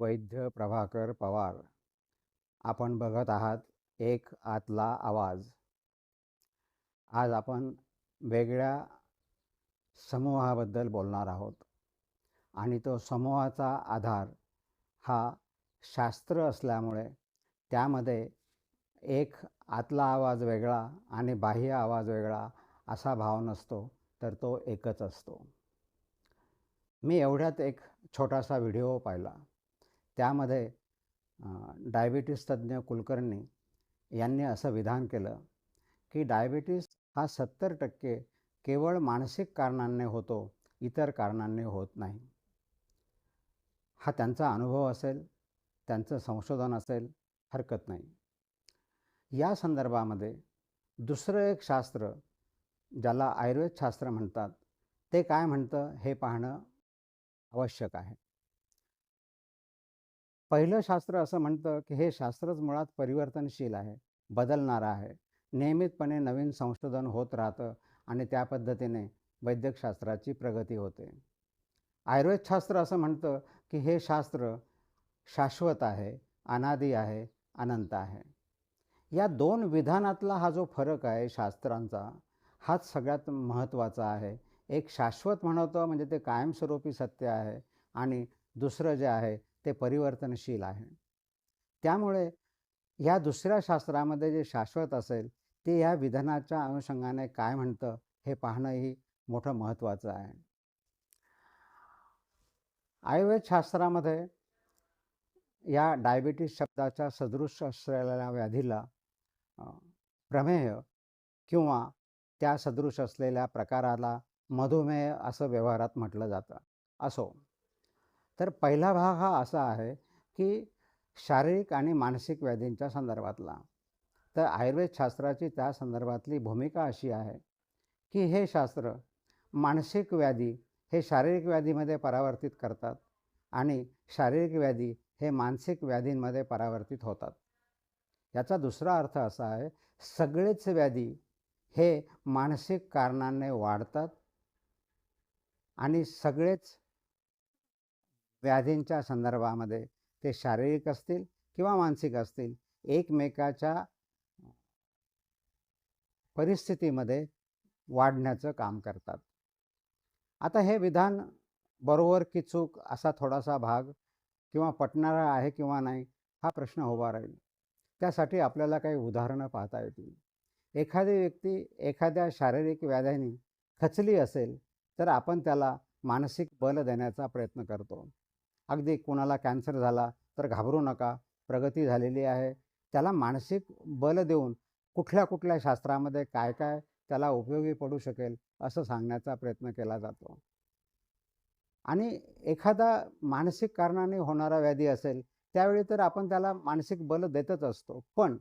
वैद्य प्रभाकर पवार. आपण बघत आहात एक आतला आवाज. आज आपण वेगळ्या समूहाबद्दल बोलणार आहोत. आणि तो समूहाचा आधार हा शास्त्र असल्यामुळे त्यामध्ये एक आतला आवाज वेगळा आणि बाह्य आवाज वेगळा असा भाव नसतो तर तो एकच असतो. मी एवढ्यात एक छोटासा व्हिडिओ पाहिला. त्यामध्ये डायबिटीस तज्ज्ञ कुलकर्णी यांनी असं विधान केलं की डायबिटीस हा सत्तर टक्के केवळ मानसिक कारणांनी होतो इतर कारणांनी होत नाही. हा त्यांचा अनुभव असेल त्यांचं संशोधन असेल हरकत नाही. या संदर्भामध्ये दुसरं एक शास्त्र ज्याला आयुर्वेद शास्त्र म्हणतात ते काय म्हणतं हे पाहणं आवश्यक आहे. पहिलं शास्त्र असं म्हणतं की हे शास्त्रच मुळात परिवर्तनशील आहे बदलणारं आहे. नियमितपणे नवीन संशोधन होत राहतं आणि त्या पद्धतीने वैद्यकशास्त्राची प्रगती होते. आयुर्वेदशास्त्र असं म्हणतं की हे शास्त्र शाश्वत आहे अनादी आहे अनंत आहे. या दोन विधानातला हा जो फरक आहे शास्त्रांचा हाच सगळ्यात महत्त्वाचा आहे. एक शाश्वत म्हणतो म्हणजे ते कायमस्वरूपी सत्य आहे आणि दुसरं जे आहे ते परिवर्तनशील आहे. त्यामुळे ह्या दुसऱ्या शास्त्रामध्ये जे शाश्वत असेल ते या विधानाच्या अनुषंगाने काय म्हणतं हे पाहणंही मोठं महत्त्वाचं आहे. आयुर्वेद शास्त्रामध्ये या डायबिटीस शब्दाच्या सदृश असलेल्या व्याधीला प्रमेह किंवा त्या सदृश असलेल्या प्रकाराला मधुमेह असं व्यवहारात म्हटलं जातं. असो. तर पहिला भाग हा असा आहे की शारीरिक आणि मानसिक व्याधींच्या संदर्भातला. तर आयुर्वेद शास्त्राची त्या संदर्भातली भूमिका अशी आहे की हे शास्त्र मानसिक व्याधी हे शारीरिक व्याधीमध्ये परावर्तित करतात आणि शारीरिक व्याधी हे मानसिक व्याधींमध्ये परावर्तित होतात. याचा दुसरा अर्थ असा आहे सगळेच व्याधी हे मानसिक कारणाने वाढतात आणि सगळेच व्याधींच्या संदर्भामध्ये ते शारीरिक असतील किंवा मानसिक असतील एकमेकाच्या परिस्थितीमध्ये वाढण्याचं काम करतात. आता हे विधान बरोबर की चूक असा थोडासा भाग किंवा पटणारा आहे किंवा नाही हा प्रश्न उभा राहील. त्यासाठी आपल्याला काही उदाहरणं पाहता येतील. एखादी व्यक्ती एखाद्या शारीरिक व्याध्याने खचली असेल तर आपण त्याला मानसिक बल देण्याचा प्रयत्न करतो. अगदी कुणाला कॅन्सर झाला तर घाबरू नका प्रगती झालेली आहे. त्याला मानसिक बल देऊन कुठल्या कुठल्या शास्त्रामध्ये काय काय त्याला उपयोगी पडू शकेल असं सांगण्याचा प्रयत्न केला जातो. आणि एखादा मानसिक कारणाने होणारा व्याधी असेल त्यावेळी तर आपण त्याला मानसिक बल देतच असतो. पण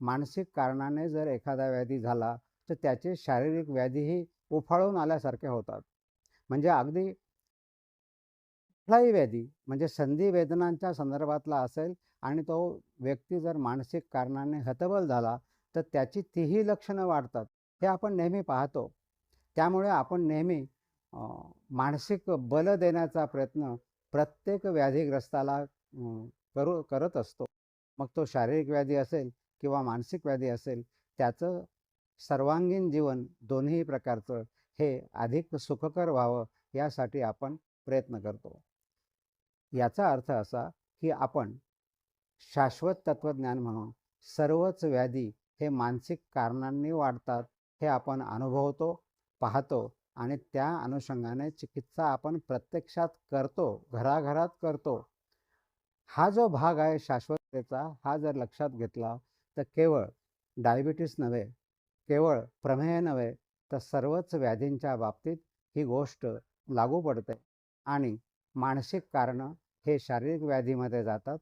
मानसिक कारणाने जर एखादा व्याधी झाला तर त्याचे शारीरिक व्याधीही उफाळून आल्यासारखे होतात. म्हणजे अगदी कुठलाही व्याधी म्हणजे संधी वेदनांच्या संदर्भातला असेल आणि तो व्यक्ती जर मानसिक कारणाने हतबल झाला तर त्याची तीही लक्षणं वाढतात. हे आपण नेहमी पाहतो. त्यामुळे आपण नेहमी मानसिक बल देण्याचा प्रयत्न प्रत्येक व्याधीग्रस्ताला करू करत असतो. मग तो शारीरिक व्याधी असेल किंवा मानसिक व्याधी असेल त्याचं सर्वांगीण जीवन दोन्ही प्रकारचं हे अधिक सुखकर व्हावं यासाठी आपण प्रयत्न करतो. याचा अर्थ असा की आपण शाश्वत तत्त्वज्ञान म्हणून सर्वच व्याधी हे मानसिक कारणांनी वाढतात हे आपण अनुभवतो पाहतो आणि त्या अनुषंगाने चिकित्सा आपण प्रत्यक्षात करतो घराघरात करतो. हा जो भाग आहे शाश्वततेचा हा जर लक्षात घेतला तर केवळ डायबिटीस नव्हे केवळ प्रमेय नव्हे तर सर्वच व्याधींच्या बाबतीत ही गोष्ट लागू पडते आणि मानसिक कारणं हे शारीरिक व्याधीमध्ये जातात.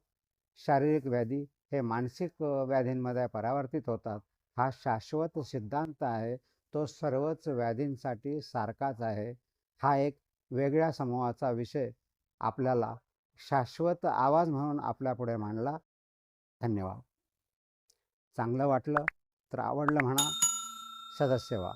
शारीरिक व्याधी हे मानसिक व्याधींमध्ये परावर्तित होतात. हा शाश्वत सिद्धांत आहे. तो सर्वच व्याधींसाठी सारखाच आहे. हा एक वेगळ्या समूहाचा विषय आपल्याला शाश्वत आवाज म्हणून आपल्यापुढे मांडला. धन्यवाद. चांगलं वाटलं तर आवडलं म्हणा. सदस्य व्हा.